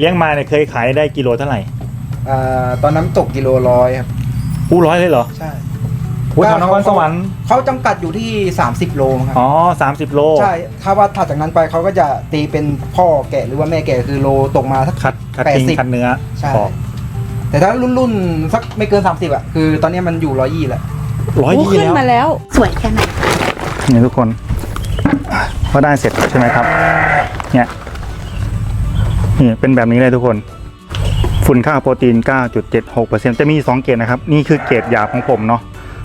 เลี้ยงมาเนี่ยเคยขายได้กิโลเท่าไหร่อ่าตอนนั้นตกกิโลร้อยครับอู้ร้อยเลยเหรอใช่อู้แถวนครสวรรค์เขาจำกัดอยู่ที่ 30 โลครับอ๋อสามสิบโลใช่ถ้าว่าถัดจากนั้นไปเขาก็จะตีเป็นพ่อแกะหรือว่าแม่แกะคือโลตกมาสัก คัดคัดทิ้ง80 คัดเนื้อใช่ออกแต่ถ้ารุ่นรุ่นๆสักไม่เกิน 30อะคือตอนนี้มันอยู่ร้อยยี่แล้วร้อยโอ้ยี่ขึ้นแล้วมาแล้ว สวยแค่ไหน นี่ทุกคนพอได้เสร็จใช่ไหมครับ เนี่ย นี่เป็นแบบนี้เลยทุกคน ฝุ่นค่าโปรตีน 9.76%จะมี 2 เกรดนะครับ นี่คือเกรดหยาบของผมเนาะ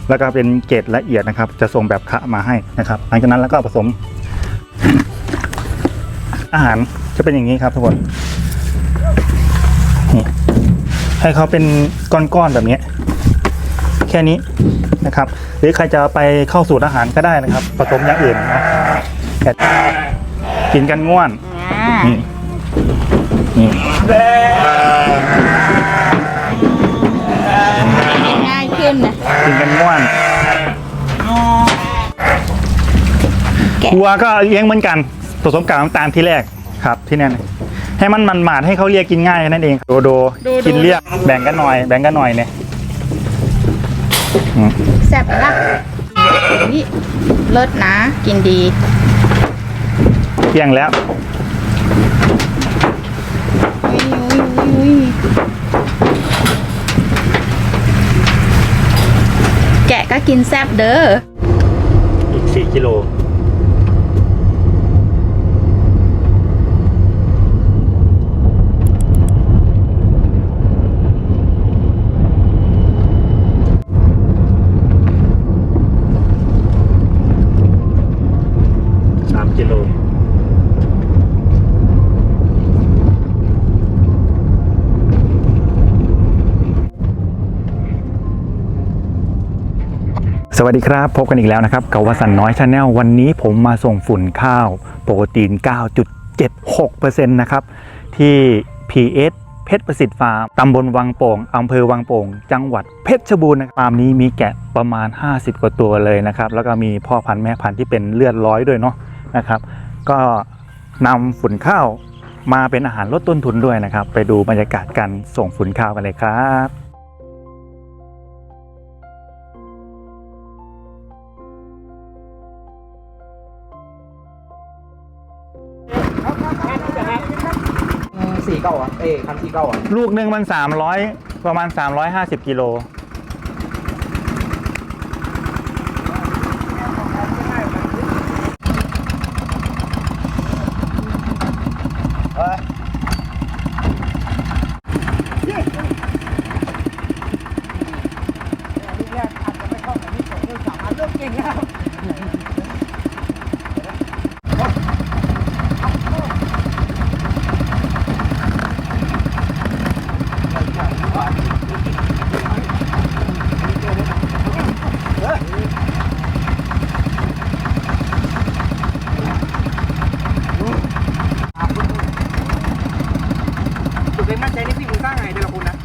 แล้วก็เป็นเกรดละเอียดนะครับ จะส่งแบบคะมาให้นะครับ หลังจากนั้นแล้วก็ผสม อาหารจะเป็นอย่างนี้ครับทุกคนนี่ให้เขาเป็นก้อนๆแบบนี้ แค่นี้นะครับ หรือใครจะไปเข้าสูตรอาหารก็ได้นะครับ ผสมอย่างอื่นนะกินกันง่วนนี่ ง่ายขึ้นนะกินกันง่วนแกะวัวก็เลี้ยงเหมือนกันผสมกากน้ำตาลที่แรกครับที่นั่นให้มันมันหมาดๆให้เขาเรียกกินง่ายแค่นั่นเองโดโดกินเรียกแบ่งกันหน่อย แบ่งกันหน่อยเนี่ยอืมแซ่บไหมล่ะนี่เลิศนะ กินดีเที่ยงแล้ว อุ๊ยอุ๊ยอุ๊ยอุ๊ยแกินแซบเด้ออีก4กิโล สวัสดีครับ พบกันอีกแล้วนะครับกับวสันน้อยชาแนลวันนี้ผมมาส่งฝุ่นข้าวโปรตีน 9.76%นะครับที่ PS เพชรประสิทธิ์ฟาร์มตำบลวังโป่งอำเภอวังโป่ง จังหวัดเพชรบูรณ์นะฟาร์มนี้มีแกะประมาณ 50 กว่าตัวเลยนะครับ แล้วก็มีพ่อพันธุ์แม่พันธุ์ที่เป็นเลือดร้อยด้วยเนาะนะครับ ก็นำฝุ่นข้าวมาเป็นอาหารลดต้นทุนด้วยนะครับ ไปดูบรรยากาศการส่งฝุ่นข้าวกันเลยครับ สี่เก้าอะเอ้คันสี่เก้าอะลูกหนึ่งมัน 300 ประมาณ 350 กิโล จุดเด่นมั่นใจในสิ่งที่สร้างไงแต่ละคนนะ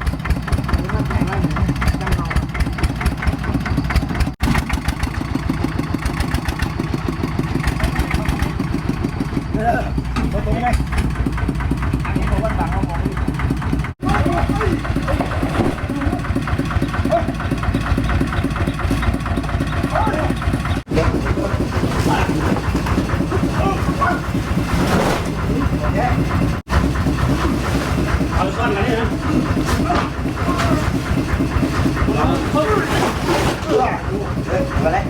มาแล้ว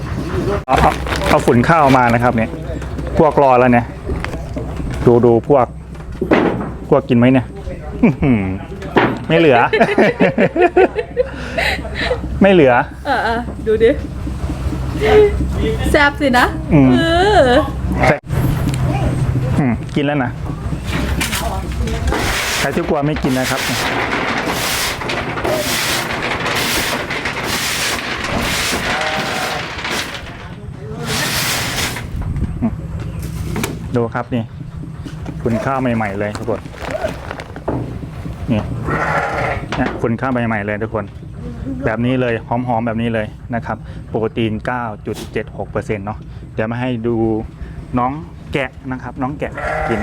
เอาเอาเอาฝุ่นข้าวมานะครับ เนี่ย พวกรอแล้วเนี่ย ดูดูพวก พวกกินไหมเนี่ยอื้อหือไม่เหลือ ไม่เหลือ เออเออดูดิแซ่บสินะอืม เอออืมกินแล้วนะ ใครที่กลัวไม่กินนะครับ ดูครับนี่ คุณค่าใหม่ ๆ เลยทุกคนนี่นะคุณค่าใหม่ ๆ เลยทุกคน แบบนี้เลยหอมๆแบบนี้เลยนะครับโปรตีน 9.76%เนาะเดี๋ยวมาให้ดูน้องแกะนะครับ น้องแกะกิน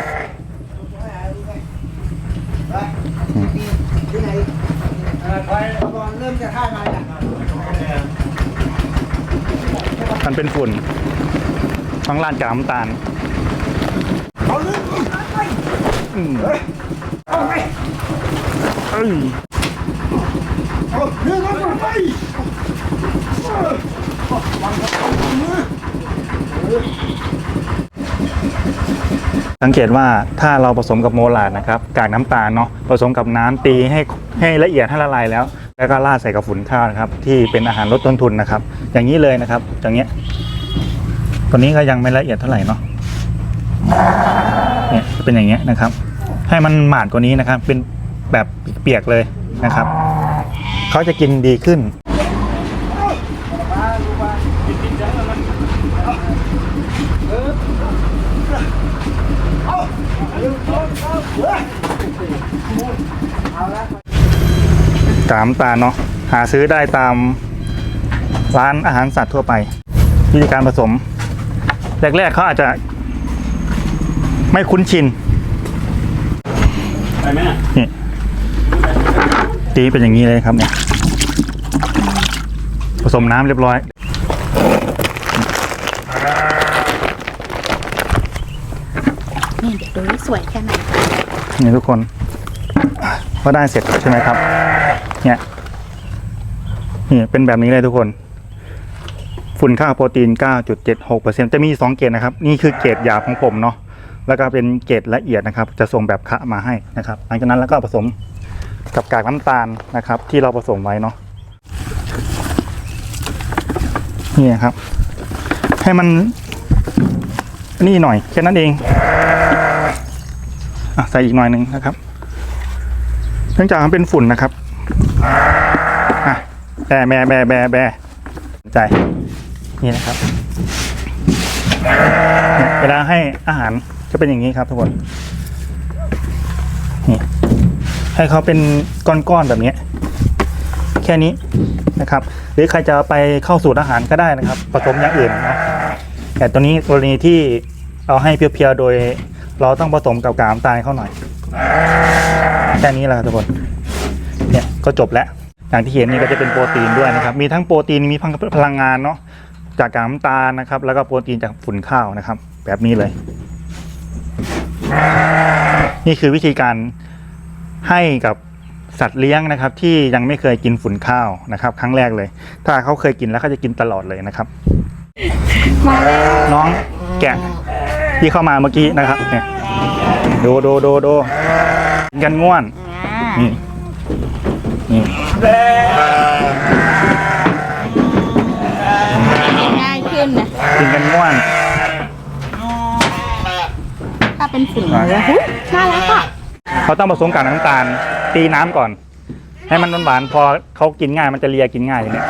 มันเป็นฝุ่นต้องลานกากน้ำตาล เอาไปเอ้ยเอาเรื่องนั้นไปสังเกตว่าถ้าเราผสมกับโมลาดนะครับกากน้ำตาลเนาะผสมกับน้ำตีให้ให้ละเอียดให้ละลายแล้ว แล้วก็ราดใส่กับฝุ่นข้าวนะครับ ที่เป็นอาหารลดต้นทุนนะครับ อย่างนี้เลยนะครับ อย่างเงี้ยตัวนี้ก็ยังไม่ละเอียดเท่าไหร่เนาะ เนี่ยเป็นอย่างเงี้ยนะครับ ให้มันหมาดกว่านี้นะครับ เป็นแบบเปียกๆเลยนะครับเขาจะกินดีขึ้นกามตาเนาะหาซื้อได้ตามร้านอาหารสัตว์ทั่วไป วิธีการผสม แรกๆเขาอาจจะ ไม่คุ้นชินนี่ตีเป็นอย่างนี้เลยครับเนี่ยผสมน้ำเรียบร้อย นี่เดี๋ยวดูว่าสวยแค่ไหนนี่ทุกคนพอได้เสร็จใช่ไหมครับ เนี่ย นี่เป็นแบบนี้เลยทุกคน ฝุ่นค่าโปรตีน 9.76%จะมี 2 เกรดนะครับ นี่คือเกรดหยาบของผมเนาะ แล้วก็เป็นเกรดละเอียดนะครับ จะส่งแบบคะมาให้นะครับ หลังจากนั้นแล้วก็ผสมกับกากน้ำตาลนะครับ ที่เราผสมไว้เนาะนี่ครับ ให้มันนี่หน่อยแค่นั้นเองอะใส่อีกหน่อยหนึ่งนะครับเนื่องจากมันเป็นฝุ่นนะครับอะแบแบแบแบแบใจนี่นะครับ เวลาให้อาหาร จะเป็นอย่างนี้ครับทุกคนนี่ให้เขาเป็นก้อนๆแบบนี้ แค่นี้นะครับ หรือใครจะไปเข้าสูตรอาหารก็ได้นะครับ ผสมอย่างอื่นเนาะแต่ตัวนี้กรณีที่เราให้เพียวๆโดย เราต้องผสมกับกากน้ำตาลเข้าหน่อยแค่นี้แหละครับทุกคนเนี่ยก็จบแล้วอย่างที่เห็นนี่ก็จะเป็นโปรตีนด้วยนะครับ มีทั้งโปรตีนมีพลังงานเนาะจากกากน้ำตาลนะครับ แล้วก็โปรตีนจากฝุ่นข้าวนะครับ แบบนี้เลย นี่คือวิธีการให้กับสัตว์เลี้ยงนะครับ ที่ยังไม่เคยกินฝุ่นข้าวนะครับ ครั้งแรกเลย ถ้าเขาเคยกินแล้วเขาจะกินตลอดเลยนะครับ น้องแกะที่เข้ามาเมื่อกี้นะครับเนี่ยดูดูดูดูกินกันง่วนนี่นี่ง่ายขึ้นนะกินกันง่วน ถ้า เป็นฝุ่นเนื้อหุ้ยน่ารักอะเขาต้องผสมกับน้ำตาล ตีน้ำก่อน ให้มันหวานๆพอเขากินง่ายมันจะเลียกินง่ายอย่างเนี้ย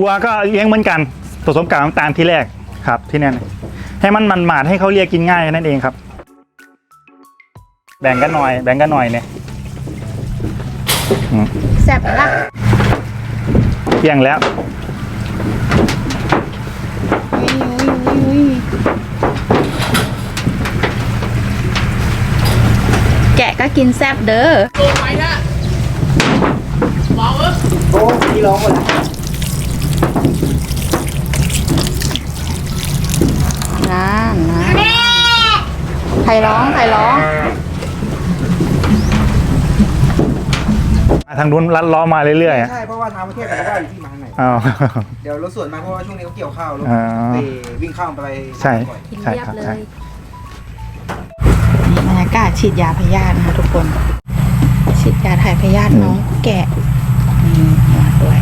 วัวก็เลี้ยงเหมือนกันผสมกับน้ำตาลที่แรก ครับที่นั่นให้มันมันหมาดให้เขาเลียกินง่ายนั่นเองครับ แบ่งกันหน่อย แบ่งกันหน่อยเนี่ยอืมแซ่บไหมล่ะเที่ยงแล้วอุ๊ยอุ๊ยอุ๊ยอุ๊ยแกะก็กินแซ่บเด้อโอ้ที่ร้องหมดแล้ว นั่นนะใครร้อง ใครร้องทางนู้นลัดล้อมาเรื่อยๆอะใช่เพราะว่าทางประเทศเขาว่าอยู่ที่มาทางไหนอ้าว เดี๋ยวรถสวนมาเพราะว่าช่วงนี้เขาเกี่ยวข้าวรถอ่าไปวิ่งข้ามไปใช่ก่อนกินใช่เรียบครับเลใช่ยนี่บรรยากาศฉีดยาพยาธินะคะทุกคน ฉีดยาถ่ายพยาธิน้องแกะนี่มาด้วย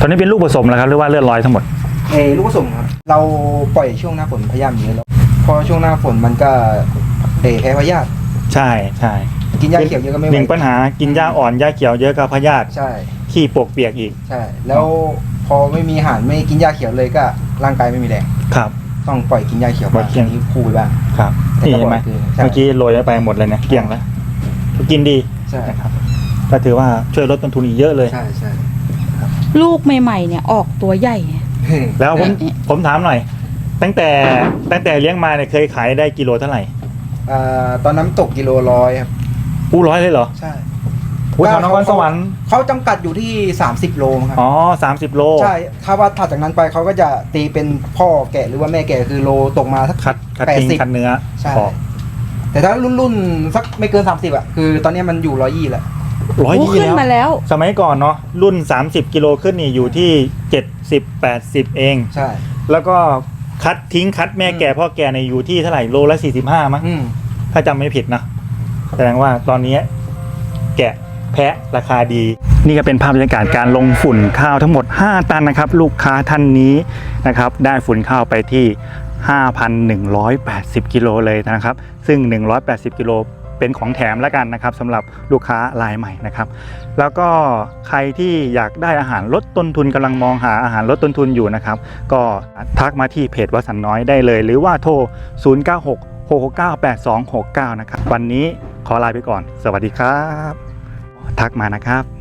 ตอนนี้เป็นลูกผสมแล้วครับหรือว่าเลือดลอยทั้งหมด เอยลูกผสมครับเราปล่อยช่วงหน้าฝนพยายามเยอะแล้วพอช่วงหน้าฝนมันก็เอยแพ้พยาธิใช่ใช่กินยาเขียวเยอะก็ไม่ไหหนึ่งวปัญหากินหญ้าอ่อนหญ้าเขียวเยอะกับพยาธิใช่ขี้ปวกเปียกอีก ใช่ แล้วพอไม่มีอาหารไม่กินยาเขียวเลยก็ร่างกายไม่มีแรงครับ ต้องปล่อยกินหญ้าเขียวปล่อยกินนี้คู่ไปบ้างครับแต่นี่ก็เห็นไหมบอกคือใช่เมื่อกี้โรยไปหมดเลยเนี่ยเกลี้ยงแล้วกินดีใช่นะครับก็ถือว่าช่วยลดต้นทุนอีกเยอะเลยใช่ใช่ลูกใหม่ๆเนี่ยออกตัวใหญ่เนี่ย แล้วผมเอ๊ะผมถามหน่อย ตั้งแต่ตั้งแต่เลี้ยงมาเนี่ยเคยขายได้กิโลเท่าไหร่อ่าตอนน้ำตกกิโลร้อยครับอู้ร้อยเลยเหรอ ใช่อู้แถวนครสวรรค์เขาจำกัดอยู่ที่ 30 โลครับ อ๋อสามสิบโล ใช่ ถ้าว่าถัดจากนั้นไปเขาก็จะตีเป็นพ่อแกะหรือว่าแม่แกะคือโลตกมาสักคัดคัดแปดทิ้งสิบคัดเนื้อใช่ ออกแต่ถ้ารุ่นรุ่นๆสักไม่เกิน 30 อะ คือตอนนี้มันอยู่ร้อยยี่แล้ว ร้อยโอ้ยี่ขึ้นมาแล้ว แล้ว สมัยก่อนเนาะรุ่น 30 กิโลขึ้นนี่อยู่ที่ 70 80 เอง ใช่ แล้วก็คัดทิ้งคัดแม่แก่พ่อแก่ในยอยู่ที่เท่าไหร่โลละ 45 มั้งอืมถ้าจำไม่ผิดนะแสดงว่าตอนนี้แกะแพะราคาดี นี่ก็เป็นภาพบรรยากาศการลงฝุ่นข้าวทั้งหมด 5 ตันนะครับ ลูกค้าท่านนี้นะครับ ได้ฝุ่นข้าวไปที่ 5,180 กิโลเลยนะครับ ซึ่ง 180 กิโล เป็นของแถมแล้วกันนะครับสำหรับลูกค้ารายใหม่นะครับ แล้วก็ใครที่อยากได้อาหารลดต้นทุนกำลังมองหาอาหารลดต้นทุนอยู่นะครับ ก็ทักมาที่เพจวัสันน้อยได้เลย หรือว่าโทร 096 669 8269 นะครับ วันนี้ขอลาไปก่อน สวัสดีครับ ทักมานะครับ